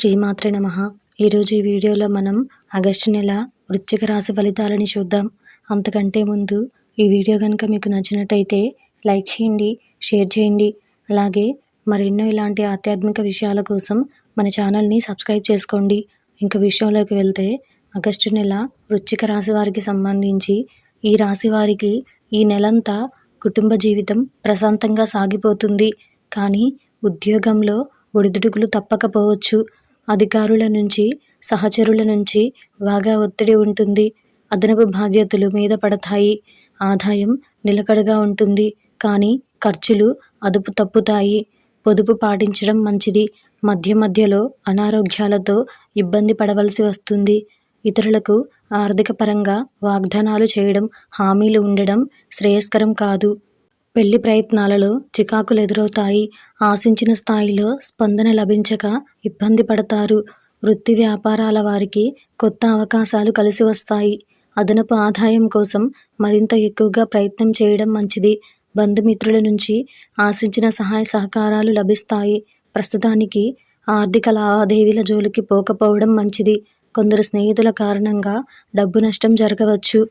శ్రీమాత్రే నమ. ఈరోజు ఈ వీడియోలో మనం ఆగస్టు నెల వృశ్చిక రాశి ఫలితాలని చూద్దాం. అంతకంటే ముందు ఈ వీడియో కనుక మీకు నచ్చినట్టయితే లైక్ చేయండి షేర్ చేయండి. అలాగే మరెన్నో ఇలాంటి ఆధ్యాత్మిక విషయాల కోసం మన ఛానల్ని సబ్స్క్రైబ్ చేసుకోండి. ఇంక విషయంలోకి వెళ్తే ఆగస్టు నెల వృశ్చిక రాశి వారికి సంబంధించి ఈ రాశి వారికి ఈ నెలంతా కుటుంబ జీవితం ప్రశాంతంగా సాగిపోతుంది. కానీ ఉద్యోగంలో ఒడిదుడుకులు తప్పకపోవచ్చు. అధికారుల నుంచి సహచరుల నుంచి బాగా ఒత్తిడి ఉంటుంది. అదనపు బాధ్యతలు మీద పడతాయి. ఆదాయం నిలకడగా ఉంటుంది. కానీ ఖర్చులు అదుపు తప్పుతాయి. పొదుపు పాటించడం మంచిది. మధ్య మధ్యలో అనారోగ్యాలతో ఇబ్బంది పడవలసి వస్తుంది. ఇతరులకు ఆర్థిక పరంగా వాగ్దానాలు చేయడం హామీలు ఉండడం శ్రేయస్కరం కాదు. పెళ్ళి ప్రయత్నాలలో చికాకులు ఎదురవుతాయి. ఆశించిన స్థాయిలో స్పందన లభించక ఇబ్బంది పడతారు. వృత్తి వ్యాపారాల వారికి కొత్త అవకాశాలు కలిసి వస్తాయి. అదనపు ఆదాయం కోసం మరింత ఎక్కువగా ప్రయత్నం చేయడం మంచిది. బంధుమిత్రుల నుంచి ఆశించిన సహాయ సహకారాలు లభిస్తాయి. ప్రస్తుతానికి ఆర్థిక లావాదేవీల జోలికి పోకపోవడం మంచిది. కొందరు స్నేహితుల కారణంగా డబ్బు నష్టం జరగవచ్చు.